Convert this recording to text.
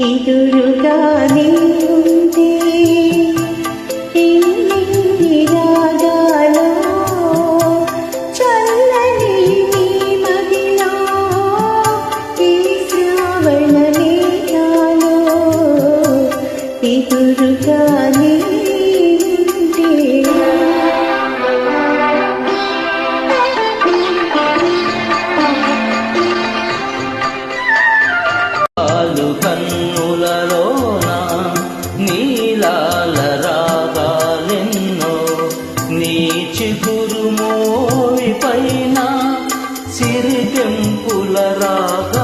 ఎదురుగానే ఉంటే ఇన్ని రాగాలో చల్లని నీ మదిలో ఈ శ్రావణ నీలాల రాగాలెన్నో నీ చిగురు మోవి పైన సిరికెంపుల రాగా